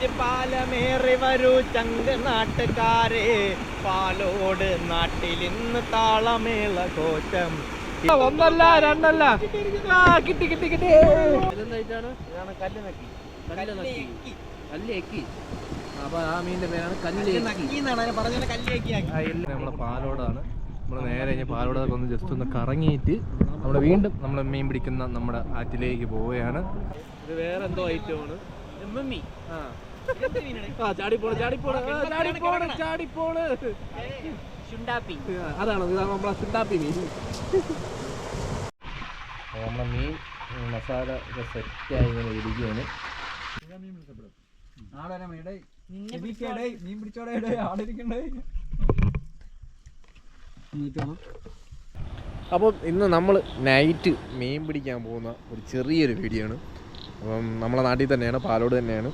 അഞ്ച് പാലമേറി വരൂ ചങ്ക് നാട്ടുകാരെ പാലോട് നാട്ടിൽ ഇന്ന് താളമേള കോശം. ഒന്നല്ല രണ്ടല്ല. കിട്ടി കിട്ടി കിട്ടി. ഇതെന്തായിട്ടാണ് ഇതാണ് കല്ല് നക്കി കല്ല് നക്കി കല്ല് എക്കി അപ്പൊ ആ മീനിന്റെ പേരാണ് കല്ല് കല്ല് എക്കി നക്കി എന്നാണ് അതിനെ പറഞ്ഞ കല്ലിയാക്കി ആക്കി നമ്മളെ പാലോടാണ്. നമ്മൾ നേരെ കഴിഞ്ഞ് പാലോടൊക്കെ ഒന്ന് ജസ്റ്റ് ഒന്ന് കറങ്ങിയിട്ട് നമ്മൾ വീണ്ടും നമ്മൾ മീൻ പിടിക്കുന്ന നമ്മുടെ ആറ്റിലേക്ക് പോവുകയാണ്. ഇത് വേറെ എന്തോ ഐറ്റമാണ് മമ്മി ആ. അതാണ് നമ്മളെ മീൻ. നമ്മളെ മീൻ മസാല ഒക്കെ സെറ്റായി ഇങ്ങനെ ഇരിക്കുകയാണ്. മീൻ. പിടിച്ചോടെ ആടിരിക്കണ്ടേ അപ്പം ഇന്ന് നമ്മൾ നൈറ്റ് മീൻ പിടിക്കാൻ പോകുന്ന ഒരു ചെറിയൊരു വീഡിയോ ആണ്. അപ്പം നമ്മളെ നാട്ടിൽ തന്നെയാണ് പാലോട് തന്നെയാണ്.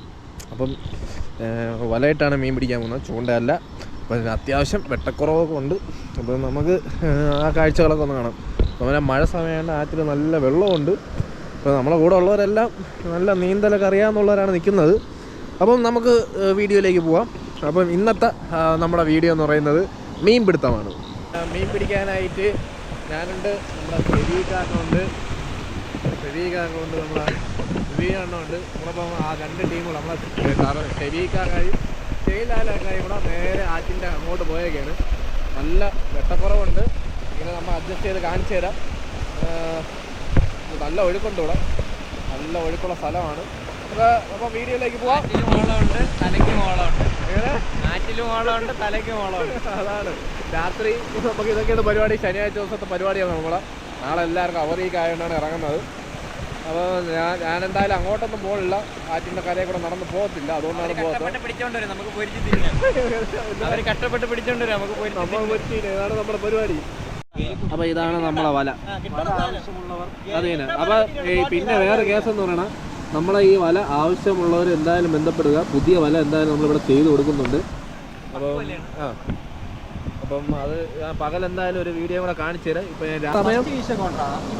അപ്പം വലയിട്ടാണ് മീൻ പിടിക്കാൻ പോകുന്നത്. ചൂണ്ടയല്ല. അപ്പം അത്യാവശ്യം വെട്ടക്കുറവൊക്കെ ഉണ്ട്. അപ്പം നമുക്ക് ആ കാഴ്ചകളൊക്കെ ഒന്ന് കാണാം. അതുപോലെ മഴ സമയമാണ് ആറ്റിൽ നല്ല വെള്ളമുണ്ട് അപ്പോൾ നമ്മളെ കൂടെ ഉള്ളവരെല്ലാം നല്ല നീന്തലൊക്കെ അറിയാമെന്നുള്ളവരാണ് നിൽക്കുന്നത്. അപ്പം നമുക്ക് വീഡിയോയിലേക്ക് പോവാം. അപ്പം ഇന്നത്തെ നമ്മുടെ വീഡിയോ എന്ന് പറയുന്നത് മീൻ പിടുത്തമാണ്. മീൻ പിടിക്കാനായിട്ട് ഞാനുണ്ട്. നമ്മുടെ ഫെരീഖാനുണ്ട് ഫെരീഖാനുണ്ട് നമ്മളെ ഫെരീഖാനുണ്ട് നമ്മളിപ്പം ആ രണ്ട് ടീമുകൾ നമ്മളെ ഷെരീക്കാരായും ഷെയ്ലാലാക്കായും കൂടെ നേരെ ആറ്റിന്റെ അങ്ങോട്ട് പോയേക്കാണ്. നല്ല വെട്ടക്കുറവുണ്ട്. ഇങ്ങനെ നമ്മൾ അഡ്ജസ്റ്റ് ചെയ്ത് കാണിച്ചു തരാം. നല്ല ഒഴുക്കുണ്ട് ഇവിടെ. നല്ല ഒഴുക്കുള്ള സ്ഥലമാണ്. അപ്പോൾ അപ്പോൾ വീഡിയോയിലേക്ക് പോവാം. മോളമുണ്ട് ഓളമുണ്ട് തലയ്ക്കും ഓളമുണ്ട്. ആറ്റിലും ഓളമുണ്ട് തലയ്ക്കും ഓളമുണ്ട്. അതാണ്. രാത്രി നമുക്ക് ഇതൊക്കെയാണ് പരിപാടി. ശനിയാഴ്ച ദിവസത്തെ പരിപാടിയാണ് നമ്മളെ. നാളെ എല്ലാവർക്കും അവധിയൊക്കെ ആയതുകൊണ്ടാണ് ഇറങ്ങുന്നത്. അപ്പോൾ ഞാൻ ഞാൻ എന്തായാലും അങ്ങോട്ടൊന്നും പോകില്ല ആറ്റിന്റെ കരയിൽ കൂടെ നടന്ന് പോകത്തില്ല. അതുകൊണ്ടാണ് പോകാത്തത്. കഷ്ടപ്പെട്ട് പിടിച്ചോണ്ട് നമുക്ക് കഷ്ടപ്പെട്ട് പിടിച്ചോണ്ട് നമുക്ക് നമ്മൾ ഇതാണ് നമ്മുടെ പരിപാടി. അപ്പോൾ ഇതാണ് നമ്മളെ വല. അത് തന്നെ അപ്പോൾ പിന്നെ വേറെ കേസ് എന്ന് പറയണ നമ്മളെ ഈ വല ആവശ്യമുള്ളവർ എന്തായാലും ബന്ധപ്പെടുക. പുതിയ വല എന്തായാലും നമ്മളിവിടെ ചെയ്തു കൊടുക്കുന്നുണ്ട്. അപ്പോൾ ആ. അപ്പം അത് ഞാൻ പകൽ എന്തായാലും ഒരു വീഡിയോ കൂടെ കാണിച്ചു തരാം. ഇപ്പൊ സമയം ഈ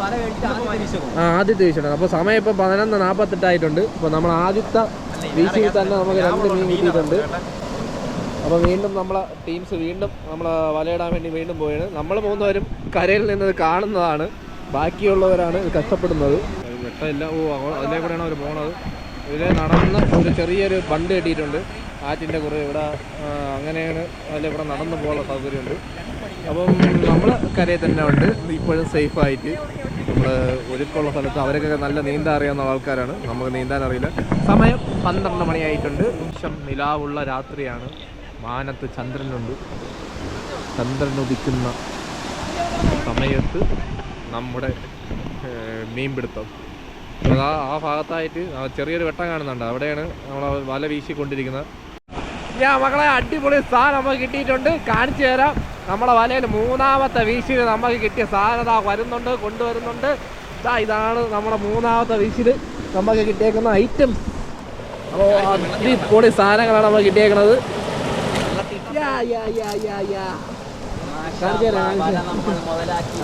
വല കഴിച്ചിട്ട് ആദ്യത്തെ വീശം അപ്പോൾ സമയം ഇപ്പൊ പതിനൊന്ന് നാപ്പത്തെട്ടായിട്ടുണ്ട്. ഇപ്പൊ നമ്മൾ ആദ്യത്തെ വീശിയിൽ തന്നെ നമുക്ക് രണ്ട് മീൻ കിട്ടിയിട്ടുണ്ട്. അപ്പോൾ വീണ്ടും നമ്മളെ ടീംസ് വീണ്ടും നമ്മൾ വലയിടാൻ വേണ്ടി വീണ്ടും പോയാണ് നമ്മൾ മൂന്നുപേരും കരയിൽ നിന്നത് കാണുന്നതാണ്. ബാക്കിയുള്ളവരാണ് ഇത് കഷ്ടപ്പെടുന്നത്. വെട്ടമില്ല. ഓ അതിലേ കൂടെയാണ് അവർ പോണത്. ഇതിലെ നടന്ന് ഒരു ചെറിയൊരു ബണ്ട് കെട്ടിയിട്ടുണ്ട്. ആറ്റിന്റെ കുറേ ഇവിടെ അങ്ങനെയാണ് അതിൽ ഇവിടെ നടന്നു പോകാനുള്ള സൗകര്യമുണ്ട്. അപ്പം നമ്മൾ കരയിൽ തന്നെ ഉണ്ട്. ഇപ്പോഴും സേഫായിട്ട് നമ്മൾ ഒരുക്കമുള്ള സ്ഥലത്ത് അവരൊക്കെ നല്ല നീന്താൻ അറിയാവുന്ന ആൾക്കാരാണ്. നമുക്ക് നീന്താൻ അറിയില്ല. സമയം പന്ത്രണ്ട് മണിയായിട്ടുണ്ട്. നിമിഷം നിലാവുള്ള രാത്രിയാണ്. മാനത്ത് ചന്ദ്രനുണ്ട്. ചന്ദ്രൻ ഉദിക്കുന്ന സമയത്ത് നമ്മുടെ മീൻപിടുത്തം. അതാ ആ ഭാഗത്തായിട്ട് ചെറിയൊരു വെട്ടം കാണുന്നുണ്ട്. അവിടെയാണ് നമ്മൾ വല വീശിക്കൊണ്ടിരിക്കുന്നത്. ഞാൻ മക്കളെ അടിപൊളി സാധനം നമുക്ക് കിട്ടിയിട്ടുണ്ട്. കാണിച്ചു തരാം. നമ്മുടെ വലയിൽ മൂന്നാമത്തെ വീശിൽ നമുക്ക് കിട്ടിയ സാധനം വരുന്നുണ്ട് കൊണ്ടുവരുന്നുണ്ട്. ഇതാ ഇതാണ് നമ്മുടെ മൂന്നാമത്തെ വീശിൽ നമുക്ക് കിട്ടിയേക്കുന്ന ഐറ്റം അപ്പോൾ അടിപൊളി സാധനങ്ങളാണ് നമുക്ക് കിട്ടിയേക്കുന്നത്.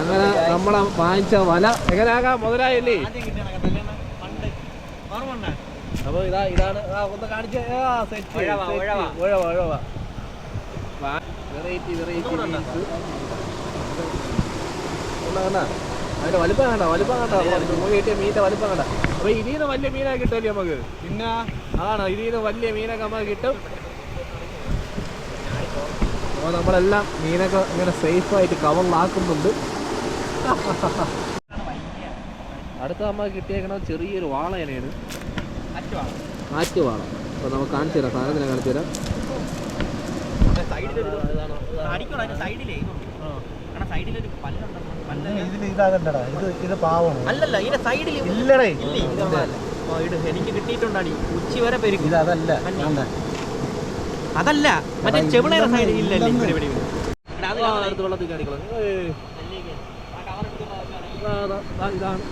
അങ്ങനെ നമ്മളെ വാങ്ങിച്ച വല എങ്ങനെയാകാം? മുതലായില്ലേ? ആദ്യം കിട്ടണ കല്യാണം പണ്ട് ഓർമ്മ അപ്പൊ ഇതാ ഇതാണ് ഒന്ന് കാണിച്ച സെറ്റ് ഉഴവ, ഉഴവ. ഉഴവ ഉഴവ. വെറൈറ്റി വെറൈറ്റി അതിന്റെ വലിപ്പം കണ്ട? വലിപ്പം കണ്ട? നമുക്ക് കിട്ടിയ മീനിന്റെ വലിപ്പം കണ്ട? അപ്പൊ ഇതിന്ന് വലിയ മീനൊക്കെ കിട്ടല്ലേ നമുക്ക്. പിന്നെ? അതാണ് ഇതിന്ന് വലിയ മീനൊക്കെ നമുക്ക് കിട്ടും. അപ്പോൾ നമ്മളെല്ലാം മീനൊക്കെ ഇങ്ങനെ സേഫായിട്ട് കവറിലാക്കുന്നുണ്ട് അടുത്ത നമ്മൾ കിട്ടിയേക്കണത് ചെറിയൊരു വാളയനയാണ് അറ്റുവാണ് ആറ്റ് വാള അപ്പോൾ നമുക്ക് കാണിച്ചു തരാം. സാധനത്തിനെ കാണിച്ചു തരാം. എനിക്ക് കിട്ടിയിട്ടുണ്ടാടി ഉച്ചി വരെ പെരുക്കും. ഇത് അതല്ല? അതല്ല. മറ്റേ ചെവിളയുടെ സൈഡിൽ ഇല്ലല്ലേ ഇവിടെ. ഇവിടെ അത്. വെള്ളത്തിൽ കാണിക്കണം ഇതാണ്.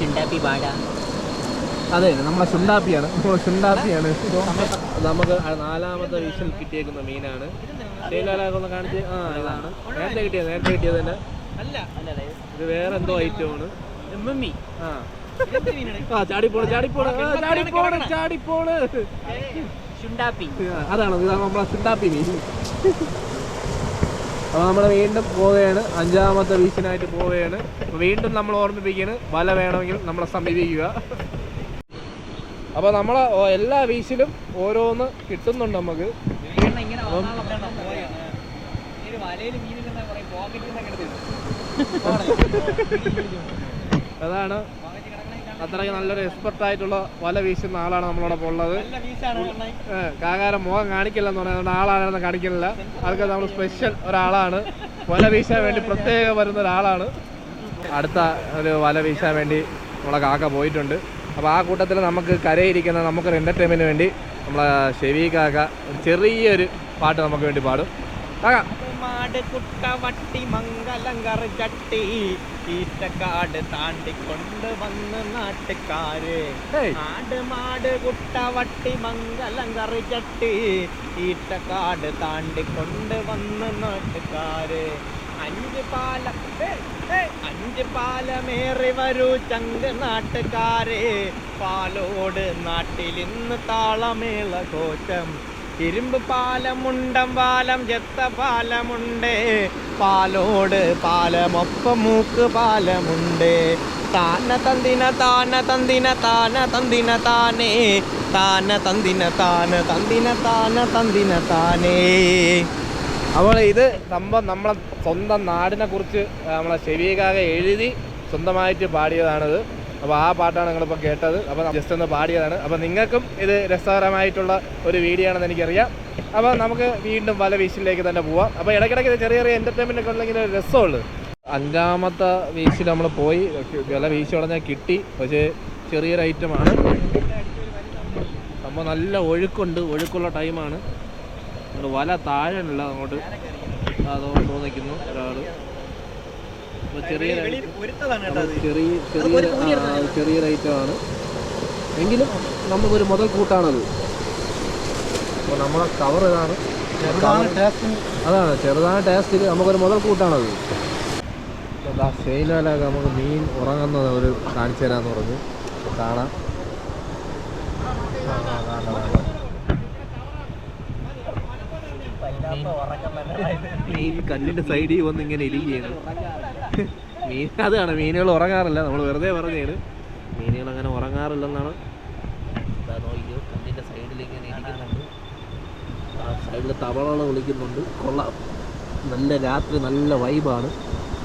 ഷിൻഡാപ്പി ബാഡ അതെ നമ്മളെ ചുണ്ടാപ്പിയാണ് ശുണ്ടാപ്പിയാണ്. നമുക്ക് നാലാമത്തെ വിഷൽ കിട്ടിയേക്കുന്ന മീനാണ്. തേയിലാലാക്കൊന്ന് കാണിച്ച്? ആ ഇതാണ്. നേരത്തെ കിട്ടിയത് നേരത്തെ കിട്ടിയത് തന്നെ. ഇത് വേറെ എന്തോ ഐറ്റമാണ്. ആ? ആ ചാടിപ്പോണ് ചാടിപ്പോണ് ചാടിപ്പോണ് അതാണ് നമ്മളെ ചുണ്ടാപ്പി മീൻ. അപ്പോൾ നമ്മൾ വീണ്ടും പോവുകയാണ്. അഞ്ചാമത്തെ വീശിനായിട്ട് പോവുകയാണ്. വീണ്ടും നമ്മൾ ഓർമ്മിപ്പിക്കുകയാണ്. വല വേണമെങ്കിൽ നമ്മളെ സമീപിക്കുക. അപ്പോൾ നമ്മൾ എല്ലാ വീശിലും ഓരോന്ന് കിട്ടുന്നുണ്ട് നമുക്ക്. അതാണ് അത്രയ്ക്ക് നല്ലൊരു എക്സ്പെർട്ട് ആയിട്ടുള്ള വല വീശുന്ന ആളാണ് നമ്മളോടൊപ്പം ഉള്ളത്. കാകാരം മുഖം കാണിക്കില്ലെന്ന് പറയുന്നത് ആളാണെന്ന് കാണിക്കുന്നില്ല. അതൊക്കെ നമ്മൾ സ്പെഷ്യൽ ഒരാളാണ്. വല വീശാൻ വേണ്ടി പ്രത്യേകം വരുന്ന ഒരാളാണ്. അടുത്ത ഒരു വല വീശാൻ വേണ്ടി നമ്മളെ കാക്ക പോയിട്ടുണ്ട്. അപ്പോൾ ആ കൂട്ടത്തിൽ നമുക്ക് കരയിരിക്കുന്ന നമുക്കൊരു എന്റർടൈൻമെന്റിന് വേണ്ടി നമ്മളെ ഷെവി കാക്ക ഒരു ചെറിയൊരു പാട്ട് നമുക്ക് വേണ്ടി പാടും. കാക്ക മാട് കുട്ട വട്ടി മംഗലങ്കർ ചട്ടി. ഈറ്റക്കാട് താണ്ടിക്കൊണ്ട് വന്ന് നാട്ടുകാര്. ആട് മാട് കുട്ടവട്ടി വട്ടി മംഗലങ്കർ ചട്ടി. ഈറ്റക്കാട് താണ്ടിക്കൊണ്ട് വന്ന് നാട്ടുകാര്. അഞ്ച് പാലം അഞ്ച് പാലമേറി വരൂ ചങ്ക് നാട്ടുകാരെ. പാലോട് നാട്ടിലിന്ന് താളമേള കോശം ഇരുമ്പ് പാലമുണ്ടം പാലം ചെത്ത പാലമുണ്ട്. പാലോട് പാലമൊപ്പം മൂക്ക് പാലമുണ്ട്. താന തന്തിന താന തന്തിന താന തന്തിന താനേ. താന തന്തിന താന തന്തിന താന തന്തിന താനേ. അപ്പോൾ ഇത് സംഭവം നമ്മളെ സ്വന്തം നാടിനെ കുറിച്ച് നമ്മളെ ചെവികാക എഴുതി സ്വന്തമായിട്ട് പാടിയതാണിത്. അപ്പോൾ ആ പാട്ടാണ് നിങ്ങളിപ്പോൾ കേട്ടത്. അപ്പോൾ ജസ്റ്റ് ഒന്ന് പാടിയതാണ്. അപ്പോൾ നിങ്ങൾക്കും ഇത് രസകരമായിട്ടുള്ള ഒരു വീഡിയോ ആണെന്ന് എനിക്കറിയാം. അപ്പോൾ നമുക്ക് വീണ്ടും പല വീശിലേക്ക് തന്നെ പോവാം. അപ്പോൾ ഇടയ്ക്കിടയ്ക്ക് ചെറിയ ചെറിയ എന്റർടൈൻമെന്റ് ഒക്കെ ഉണ്ടെങ്കിൽ രസമുള്ളൂ. അഞ്ചാമത്തെ വീശിൽ നമ്മൾ പോയി. വില വീശി ഉടഞ്ഞാൽ കിട്ടി. പക്ഷേ ചെറിയൊരു ഐറ്റമാണ് അപ്പോൾ നല്ല ഒഴുക്കുണ്ട്. ഒഴുക്കുള്ള ടൈമാണ് വല താഴെയുള്ള അങ്ങോട്ട് അതോ തോന്നിക്കുന്നു അപ്പോൾ ചെറിയ. ചെറിയ ചെറിയ ആ, ചെറിയൊരു ഐറ്റമാണ് എങ്കിലും നമുക്കൊരു മുതൽ കൂട്ടാണത്. അപ്പോൾ നമ്മളെ കവർ ഇതാണ്. ടേസ്റ്റ് അതാണ് ചെറുതാണ് ടേസ്റ്റിൽ നമുക്കൊരു മുതൽ കൂട്ടാണത്. ഷെയിലാലൊക്കെ നമുക്ക് മീൻ ഉറങ്ങുന്നത് അവർ കാണിച്ചു തരാമെന്ന് പറഞ്ഞു. കാണാം. കല്ലിന്റെ സൈഡിൽ വന്ന് ഇങ്ങനെ ഇരിക്കുകയാണ് മീൻ അതാണ് മീനുകൾ ഉറങ്ങാറില്ല. നമ്മൾ വെറുതെ പറഞ്ഞതാണ് മീനുകൾ അങ്ങനെ ഉറങ്ങാറില്ലെന്നാണ്. ഇതാ നോക്കിയോ സൈഡിൽ തവളകൾ വിളിക്കുന്നുണ്ട്. കൊള്ളാം നല്ല രാത്രി നല്ല വൈബാണ്.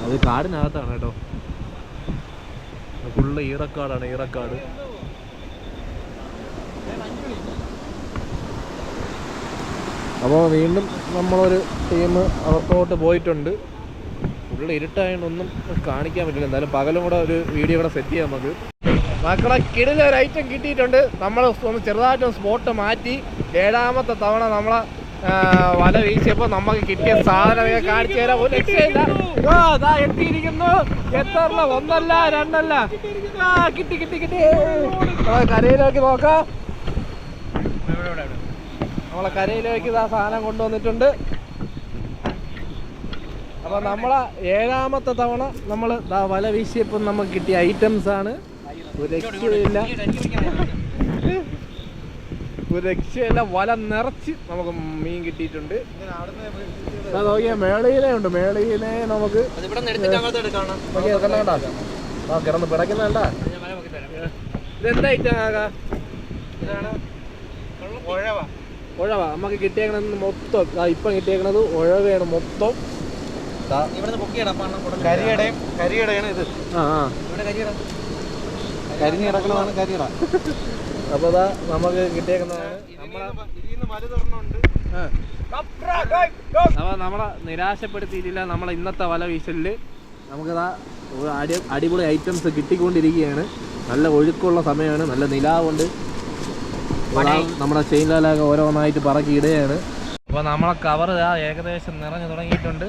അത് കാടിനകത്താണ് കേട്ടോ. ഫുള്ള് ഈറക്കാടാണ് ഈറക്കാട്. അപ്പോൾ വീണ്ടും നമ്മളൊരു ടീം അവർക്കോട്ട് പോയിട്ടുണ്ട്. ഫുള്ള് ഇരുട്ടായതുകൊണ്ട് ഒന്നും കാണിക്കാൻ പറ്റില്ല. എന്തായാലും പകലും കൂടെ ഒരു വീഡിയോ കൂടെ സെറ്റ് ചെയ്യാം നമുക്ക്. മക്കളെ കിടില ഒരു ഐറ്റം കിട്ടിയിട്ടുണ്ട്. നമ്മൾ ഒന്ന് ചെറുതായിട്ട് സ്പോട്ട് മാറ്റി ഏഴാമത്തെ തവണ നമ്മളെ വല വീശിയപ്പോൾ നമുക്ക് കിട്ടിയ സാധനം കാണിച്ചു തരാം. ഒരു രക്ഷയില്ല. ദാ എത്തിയിരിക്കുന്നു. എത്രല്ല ഒന്നല്ല രണ്ടല്ല. കിട്ടി കിട്ടി കിട്ടി. കരയിലേക്ക് നോക്കാം. നമ്മളെ കരയിലേക്ക് ആ സാധനം കൊണ്ടുവന്നിട്ടുണ്ട്. അപ്പൊ നമ്മളെ ഏഴാമത്തെ തവണ നമ്മൾ വല വീശിയപ്പോൾ നമുക്ക് കിട്ടിയ ഐറ്റംസ് ആണ്. ഒരു രക്ഷയില്ല ഒരു രക്ഷയില്ല വല നിറച്ച് നമുക്ക് മീൻ കിട്ടിയിട്ടുണ്ട്. നോക്കിയാ മേളയിലെ ഉണ്ട്. മേളയിലെ നമുക്ക് കണ്ട ആ കിടന്ന് പിടയ്ക്കുന്നണ്ട? ഇതെന്താ ഐറ്റം ആകാ? ഇതാണ് ഉഴവ. ഉഴവ. നമുക്ക് കിട്ടിയേക്കണത് മൊത്തം. ഇപ്പം കിട്ടിയേക്കണത് ഉഴവയാണ് മൊത്തം. കരിയടയും കരിയടയാണ് ഇത്. കരിഞ്ഞ് കിടക്കുന്നതാണ് കരിയട. അപ്പോൾ നമുക്ക് കിട്ടിയേക്കുന്നതാണ്. അപ്പോൾ നമ്മളെ നിരാശപ്പെടുത്തിയിട്ടില്ല നമ്മളെ ഇന്നത്തെ വല വീശലിൽ നമുക്കതാ അടി അടിപൊളി ഐറ്റംസ് കിട്ടിക്കൊണ്ടിരിക്കുകയാണ്. നല്ല ഒഴുക്കുള്ള സമയമാണ് നല്ല നിലാവുണ്ട്. നമ്മുടെ ചെയിൻലാലൊക്കെ ഓരോന്നായിട്ട് പറക്കി ഇടുകയാണ്. അപ്പോൾ നമ്മളെ കവർ ഏകദേശം നിറഞ്ഞു തുടങ്ങിയിട്ടുണ്ട്.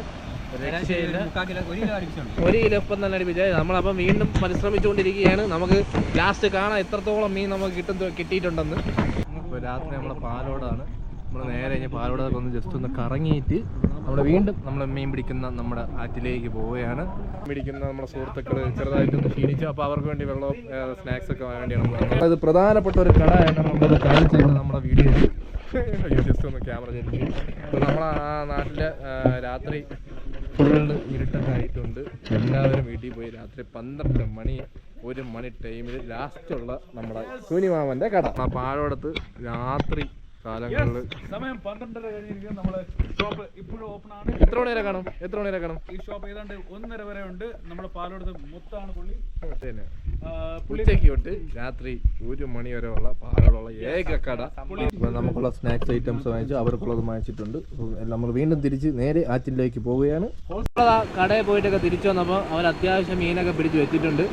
ഒരു കിലോ ഇപ്പം തന്നെ അടിപ്പിച്ചത് നമ്മളപ്പം വീണ്ടും പരിശ്രമിച്ചുകൊണ്ടിരിക്കുകയാണ്. നമുക്ക് ലാസ്റ്റ് കാണാം എത്രത്തോളം മീൻ നമുക്ക് കിട്ടും കിട്ടിയിട്ടുണ്ടെന്ന്. ഇപ്പോൾ രാത്രി നമ്മളെ പാലോടാണ്. നമ്മൾ നേരെ കഴിഞ്ഞ് പാലോടൊക്കെ ഒന്ന് ജസ്റ്റ് ഒന്ന് കറങ്ങിയിട്ട് നമ്മൾ വീണ്ടും നമ്മൾ മീൻ പിടിക്കുന്ന നമ്മുടെ ആറ്റിലേക്ക് പോവുകയാണ്. പിടിക്കുന്ന നമ്മുടെ സുഹൃത്തുക്കൾ ചെറുതായിട്ടൊന്ന് ക്ഷീണിച്ചു. അപ്പോൾ അവർക്ക് വേണ്ടി വെള്ളവും സ്നാക്സ് ഒക്കെ വേണ്ടിയാണ് അത് പ്രധാനപ്പെട്ട ഒരു കടയാണ്. നമ്മളത് കാണിച്ചത് നമ്മുടെ വീഡിയോ ജസ്റ്റ് ഒന്ന് ക്യാമറ ചെരിച്ച് അപ്പോൾ ആ നാട്ടിലെ രാത്രി ഫുള്ള് ഇരുട്ടൊക്കെ ആയിട്ടുണ്ട് എല്ലാവരും വീട്ടിൽ പോയി രാത്രി പന്ത്രണ്ട് മണി ഒരു മണി ടൈമിൽ ലാസ്റ്റുള്ള നമ്മുടെ സുനിമാമന്റെ കട ആ പാഴോടത്ത് രാത്രി കാലങ്ങളിൽ സമയം പന്ത്രണ്ടര കഴിഞ്ഞിരിക്കും നമ്മൾ ഷോപ്പ് ഇപ്പോഴും ഓപ്പൺ ആണ്. എത്ര മണി വരെ കാണും? എത്ര മണി വരെ കാണും? ഈ ഷോപ്പ് ഏതാണ്ട് ഒന്നര വരെ ഉണ്ട്. നമ്മുടെ പാലോടത്ത് മൊത്തമാണ് പുള്ളി. ഉച്ചയ്ക്ക് തൊട്ട് രാത്രി ഒരു മണി വരെ ഉള്ള പാലോടുള്ള ഏക കട. അപ്പോൾ നമുക്കുള്ള സ്നാക്സ് ഐറ്റംസ് വാങ്ങിച്ചു അവർക്കുള്ളത് വാങ്ങിച്ചിട്ടുണ്ട്. നമ്മൾ വീണ്ടും തിരിച്ച് നേരെ ആറ്റിലേക്ക് പോവുകയാണ്. കടയിൽ പോയിട്ടൊക്കെ തിരിച്ചു വന്നപ്പോൾ അവർ അത്യാവശ്യം മീനൊക്കെ പിടിച്ച് വെച്ചിട്ടുണ്ട്.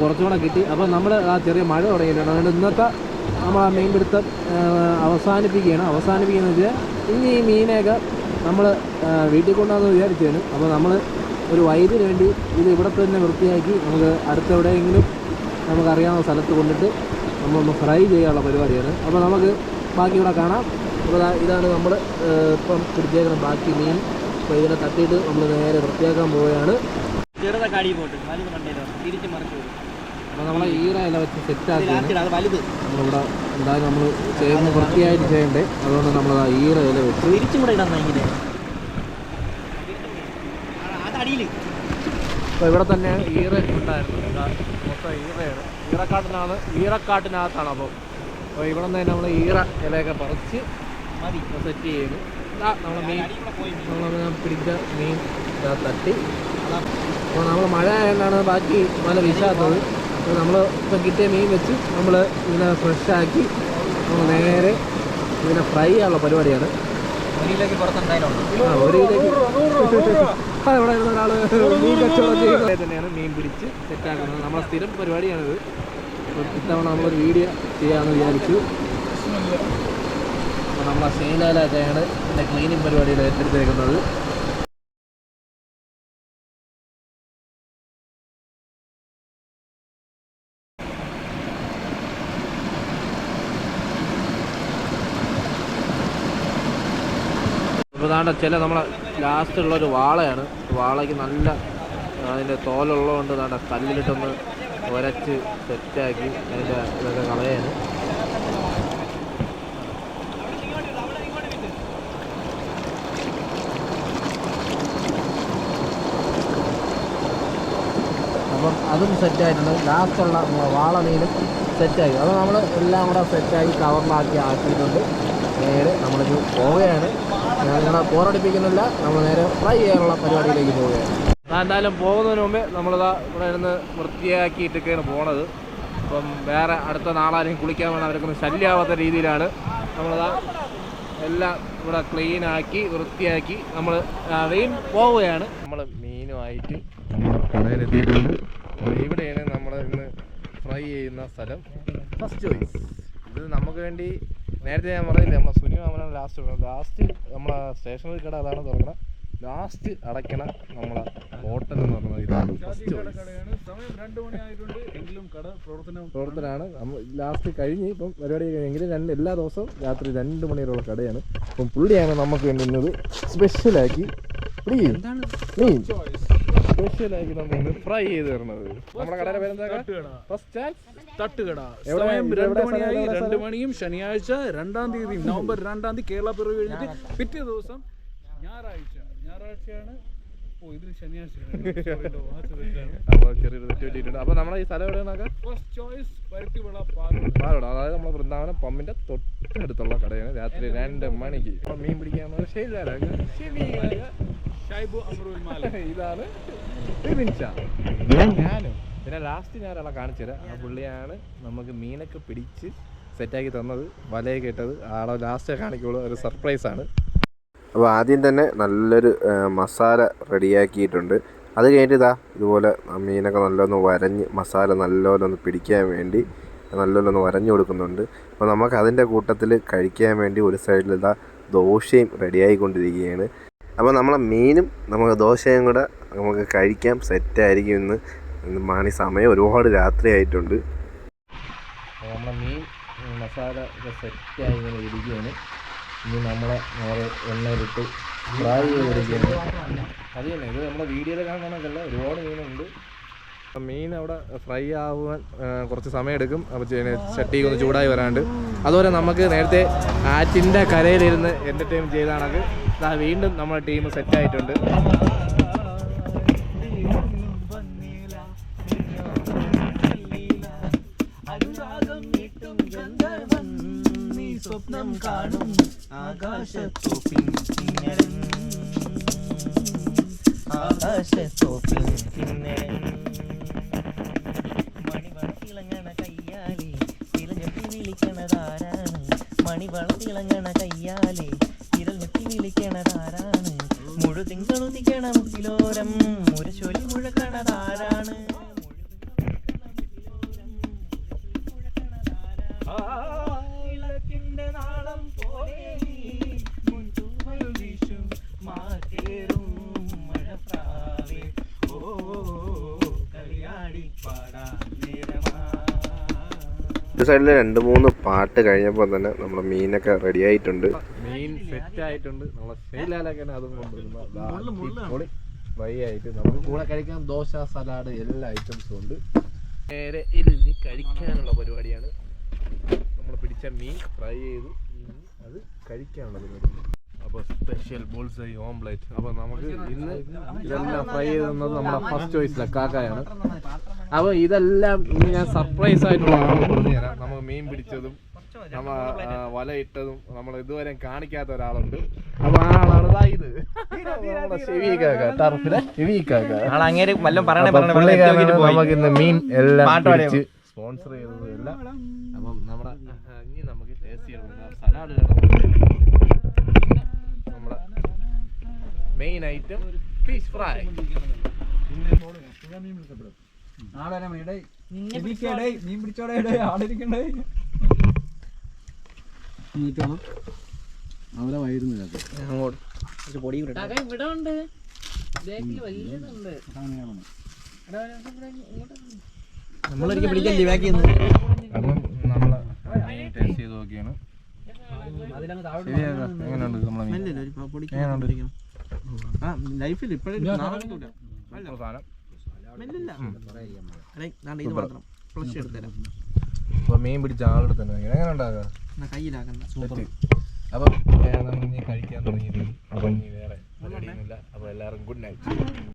കുറച്ചുകൂടെ കിട്ടി. അപ്പോൾ നമ്മൾ ആ ചെറിയ മഴ തുടങ്ങിയിട്ടുണ്ട്. അതുകൊണ്ട് ഇന്നത്തെ നമ്മൾ ആ മീൻ പിടുത്തം അവസാനിപ്പിക്കുകയാണ്. അവസാനിപ്പിക്കുന്നത് വെച്ചാൽ ഇനി ഈ മീനെയൊക്കെ നമ്മൾ വീട്ടിൽ കൊണ്ടുവന്ന് വിചാരിച്ചേനും. അപ്പോൾ നമ്മൾ ഒരു വൈദ്യുതിന് വേണ്ടി ഇത് ഇവിടെ തന്നെ വൃത്തിയാക്കി നമുക്ക് അടുത്ത എവിടെയെങ്കിലും നമുക്കറിയാവുന്ന സ്ഥലത്ത് കൊണ്ടിട്ട് നമ്മളൊന്ന് ഫ്രൈ ചെയ്യാനുള്ള പരിപാടിയാണ്. അപ്പോൾ നമുക്ക് ബാക്കി ഇവിടെ കാണാം. അപ്പോൾ ഇതാണ് നമ്മൾ ഇപ്പം പിടിച്ചേക്കുന്ന ബാക്കി മീൻ. അപ്പോൾ ഇതിനെ തട്ടിയിട്ട് നമ്മൾ നേരെ വൃത്തിയാക്കാൻ പോവുകയാണ്. ചെറുതൊക്കെ അടി പോട്ട് വലുത് കണ്ടേലോ തിരിച്ച് മറിച്ച് വരും അപ്പോൾ നമ്മളെ ഈറ ഇല വെച്ച് സെറ്റ് ആക്കി അത് വലുത്. നമ്മളിവിടെ എന്തായാലും നമ്മൾ ചെയ്യുന്ന വൃത്തിയായിട്ട് ചെയ്യണ്ടേ? അതുകൊണ്ട് നമ്മൾ ആ ഈറ ഇല വെച്ച് തിരിച്ചും കൂടെ ഇടാൻ ഇങ്ങനെ. അപ്പോൾ ഇവിടെ തന്നെ ഈറ ഉണ്ടായിരുന്നു മൊത്തം ഈറയാണ്. ഈറക്കാട്ടിനാണ് ഈറക്കാട്ടിനകത്താണ് അപ്പോൾ അപ്പോൾ ഇവിടെ നിന്ന് തന്നെ നമ്മൾ ഈറ ഇലയൊക്കെ പറിച്ച് മതി. സെറ്റ് ചെയ്യുന്നു നമ്മൾ മീൻ. നമ്മൾ പിടിച്ച മീൻ തട്ടി. അപ്പോൾ നമ്മൾ മഴ ആയതുകൊണ്ടാണ് ബാക്കി മല വീശാത്തത്. നമ്മൾ ഇപ്പം കിട്ടിയ മീൻ വെച്ച് നമ്മൾ ഇതിനെ ഫ്രഷാക്കി നമ്മൾ നേരെ ഇതിനെ ഫ്രൈ ചെയ്യാനുള്ള പരിപാടിയാണ്. ഒരിയിലേക്ക് ആ, ഇവിടെ ഇരുന്ന മീൻ കച്ചവടം ചെയ്യുന്നത് തന്നെയാണ് മീൻ പിടിച്ച് സെറ്റാക്കുന്നത് നമ്മളെ സ്ഥിരം പരിപാടിയാണിത്. അപ്പോൾ ഇത്തവണ നമ്മളൊരു വീഡിയോ ചെയ്യാമെന്ന് വിചാരിച്ചു. അപ്പോൾ നമ്മളെ ഇതിന്റെ ക്ലീനിങ് പരിപാടിയിൽ ഏറ്റെടുത്തേക്കുന്നത് ദാണ്ട ചില നമ്മളെ ലാസ്റ്റ് ഉള്ളൊരു വാളയാണ്. വാളയ്ക്ക് നല്ല അതിന്റെ തോലുള്ളതുകൊണ്ട് ദാണ്ട കല്ലിലിട്ടൊന്ന് ഒരച്ച് സെറ്റാക്കി അതിന്റെ ഇതൊക്കെ കളയാണ്. അപ്പം അതും സെറ്റായിട്ടുണ്ട്. ലാസ്റ്റുള്ള വാളനീലും സെറ്റായി. അത് നമ്മൾ എല്ലാം കൂടെ സെറ്റായി കവറിലാക്കി ആക്കിയിട്ടുണ്ട്. നേരെ നമ്മളിത് പോവുകയാണ് ഞാൻ നിങ്ങളെ പോരടിപ്പിക്കുന്നില്ല നമ്മൾ നേരെ ഫ്രൈ ചെയ്യാനുള്ള പരിപാടിയിലേക്ക് പോവുകയാണ്. എന്തായാലും പോകുന്നതിന് മുമ്പേ നമ്മളിതാ ഇവിടെ ഇരുന്ന് വൃത്തിയാക്കിയിട്ടൊക്കെയാണ് പോണത്. അപ്പം വേറെ അടുത്ത നാളാരെയും കുളിക്കാൻ വേണം. അവർക്കൊന്നും ശല്യമാവാത്ത രീതിയിലാണ് നമ്മളിതാ എല്ലാം ഇവിടെ ക്ലീൻ ആക്കി വൃത്തിയാക്കി നമ്മൾ റെയിൻ പോവുകയാണ്. നമ്മൾ മീനുമായിട്ട് നമ്മുടെ കടയിലെത്തിയിട്ടുണ്ട് ഇവിടെയാണ് നമ്മൾ ഇന്ന് ഫ്രൈ ചെയ്യുന്ന സ്ഥലം. ഫസ്റ്റ് ചോയ്സ് ഇത് നമുക്ക് വേണ്ടി നേരത്തെ ഞാൻ പറഞ്ഞില്ലേ നമ്മളെ സുനി മാമനാണ് ലാസ്റ്റ് ലാസ്റ്റ് നമ്മളെ സ്റ്റേഷനറി കട അതാണ് തുറക്കണം. ലാസ്റ്റ് അടയ്ക്കണ നമ്മളെ ഹോട്ടൽ എന്ന് പറഞ്ഞത് ഇതാണ് ഫസ്റ്റ് കടയാണ്. സമയം രണ്ടു മണിയായിട്ടുണ്ട്. എങ്കിലും കട പ്രവർത്തനം പ്രവർത്തനമാണ് നമ്മൾ ലാസ്റ്റ് കഴിഞ്ഞ് ഇപ്പം പരിപാടി കഴിഞ്ഞെങ്കിൽ രണ്ട് എല്ലാ ദിവസവും രാത്രി രണ്ട് മണിവരെയുള്ള കടയാണ്. അപ്പം പുള്ളിയാണ് നമുക്ക് വേണ്ടി ഇന്നത് സ്പെഷ്യലാക്കി സ്പെഷ്യലാക്കി നമ്മൾ ഫ്രൈ ചെയ്ത് തരുന്നത് നമ്മുടെ കടയുടെ പേരെന്താ? ഫസ്റ്റ് ചാൻസ് തട്ടുകട. സമയം രണ്ടു മണിയായി. രണ്ട്? മണിയും ശനിയാഴ്ച രണ്ടാം തീയതി നവംബർ രണ്ടാം തീയതി കേരള പിറവി കഴിഞ്ഞിട്ട് പിറ്റേ ദിവസം ഞായറാഴ്ച. ഞായറാഴ്ചയാണ്. ഈ സ്ഥലം പാലോട് അതായത് നമ്മളെ വൃന്ദാവനം പമ്പിന്റെ തൊട്ടടുത്തുള്ള കടയാണ്. രാത്രി രണ്ട് മണിക്ക്. മീൻ പിടിക്കാൻ ഇതാണ് ഞാനും. പിന്നെ ലാസ്റ്റ് ഞാൻ ഒരാളെ കാണിച്ചു തരാം ആ പുള്ളിയാണ് നമുക്ക് മീനൊക്കെ പിടിച്ച് സെറ്റാക്കി തന്നത് വലയൊക്കെ ഇട്ടത്. ആളെ ലാസ്റ്റ് കാണിക്കുള്ളൂ. ഒരു സർപ്രൈസ് ആണ്. അപ്പോൾ ആദ്യം തന്നെ നല്ലൊരു മസാല റെഡിയാക്കിയിട്ടുണ്ട്. അത് കഴിഞ്ഞിട്ട് ഇതാ ഇതുപോലെ മീനൊക്കെ നല്ലൊന്ന് വരഞ്ഞ് മസാല നല്ലപോലെ ഒന്ന് പിടിക്കാൻ വേണ്ടി നല്ലപോലെ വരഞ്ഞു കൊടുക്കുന്നുണ്ട്. അപ്പോൾ നമുക്ക് അതിന്റെ കൂട്ടത്തിൽ കഴിക്കാൻ വേണ്ടി ഒരു സൈഡിൽ ഇതാ ദോശയും റെഡിയായിക്കൊണ്ടിരിക്കുകയാണ്. അപ്പോൾ നമ്മളെ മീനും നമുക്ക് ദോശയും കൂടെ നമുക്ക് കഴിക്കാം. സെറ്റായിരിക്കും ഇന്ന്. മണി സമയം ഒരുപാട് രാത്രിയായിട്ടുണ്ട്. നമ്മളെ മീൻ മസാല ഒക്കെ സെറ്റായി ഇങ്ങനെ ഇരിക്കുകയാണ്. ഇനി നമ്മളെ നേരെ എണ്ണയിലിട്ട് ഫ്രൈ ചെയ്തെടുക്കുകയാണ് അത് തന്നെ ഇത് നമ്മുടെ വീഡിയോയിൽ കാണണമെന്നല്ല ഒരുപാട് മീനുണ്ട്. മീൻ അവിടെ ഫ്രൈ ആവാൻ കുറച്ച് സമയം എടുക്കും അപ്പോൾ ചട്ടി ഒന്ന് ചൂടായി വരാണ്ട്. അതുപോലെ നമുക്ക് നേരത്തെ ആറ്റിന്റെ കരയിലിരുന്ന് എന്റർടൈൻ ചെയ്താണെങ്കിൽ വീണ്ടും നമ്മുടെ ടീം സെറ്റായിട്ടുണ്ട് സ്വപ്നം കാണും. ആകാശത്തോപ്പിൻ കിന്നരൻ. ആകാശത്തോപ്പിൻ കിന്നരൻ. മണിവളത്തിളങ്ങണ കയ്യാലി തിരഞ്ഞെത്തി വിളിക്കണതാരാണ്? മണിവളത്തിളങ്ങണ കയ്യാലി തിരഞ്ഞെത്തി വിളിക്കണതാരാണ്? ഒരു സൈഡിൽ രണ്ട് മൂന്ന് പാട്ട് കഴിഞ്ഞപ്പോൾ തന്നെ നമ്മുടെ മീനൊക്കെ റെഡി ആയിട്ടുണ്ട്. മീൻ സെറ്റ് ആയിട്ടുണ്ട്. നമ്മളെ സെയിലാലൊക്കെ അതും കൊണ്ടുവരുമ്പോൾ ഫ്രൈ ആയിട്ട് നമുക്ക് കൂടെ കഴിക്കാൻ ദോശ സലാഡ് എല്ലാ ഐറ്റംസും ഉണ്ട്. നേരെ ഇരുന്ന് കഴിക്കാനുള്ള പരിപാടിയാണ്. നമ്മൾ പിടിച്ച മീൻ ഫ്രൈ ചെയ്ത്. അത് കഴിക്കാനുള്ള പരിപാടി അപ്പോൾ സ്പെഷ്യൽ ബോൾസൈ ഓംലെറ്റ് അപ്പോൾ നമുക്ക് ഇന്ന് ഇതെല്ലാം ഫ്രൈ ചെയ്ത് തന്നത് നമ്മുടെ ഫസ്റ്റ് ചോയ്സിലെ കാക്കയാണ്. അപ്പോൾ ഇതെല്ലാം ഇന്ന് ഞാൻ സർപ്രൈസ് ആയിട്ടുള്ള പറഞ്ഞു തരാം. നമ്മൾ മീൻ പിടിച്ചതും നമ്മ വല ഇട്ടതും നമ്മൾ ഇതുവരെ കാണിക്കാത്ത ഒരാളുണ്ട്. അപ്പൊ ആ ആളാണ് ഇത്. നമുക്ക് ഇന്ന് മീൻ എല്ലാം സ്പോൺസർ ചെയ്തതും എല്ലാം അപ്പം നമ്മുടെ ഇനി നമുക്ക് ടേസ്റ്റ് ചെയ്യണം സലാഡ് നമ്മുടെ മെയിൻ ഐറ്റം ഫിഷ് ഫ്രൈ മീൻ പിടിച്ചോടെ ആടിരിക്കണ്ടേ? അവരെ വൈരുന്നു നമ്മളൊരിക്കൽ പിടിക്കാൻ ലിവാക്കി അപ്പം നമ്മൾ മീൻ ടേസ്റ്റ് ചെയ്ത് നോക്കിയാണ്. ലൈഫിൽ ഇപ്പോഴും സൂപ്പർ സാധനം ഇത് മാത്രം. ഫ്ലഷ് എടുത്തരാം. അപ്പൊ മീൻ പിടിച്ച ആളുടെ തന്നെ. എങ്ങനെ ഉണ്ടാകാം കയ്യിലാക്കണ്ട. സെറ്റ് അപ്പം ഏ, നമ്മൾ ഇനി കഴിക്കാൻ തുടങ്ങിയിട്ടുണ്ട് അപ്പം ഇനി വേറെ പരിപാടിയൊന്നുമില്ല. അപ്പോൾ എല്ലാവർക്കും ഗുഡ് നൈറ്റ്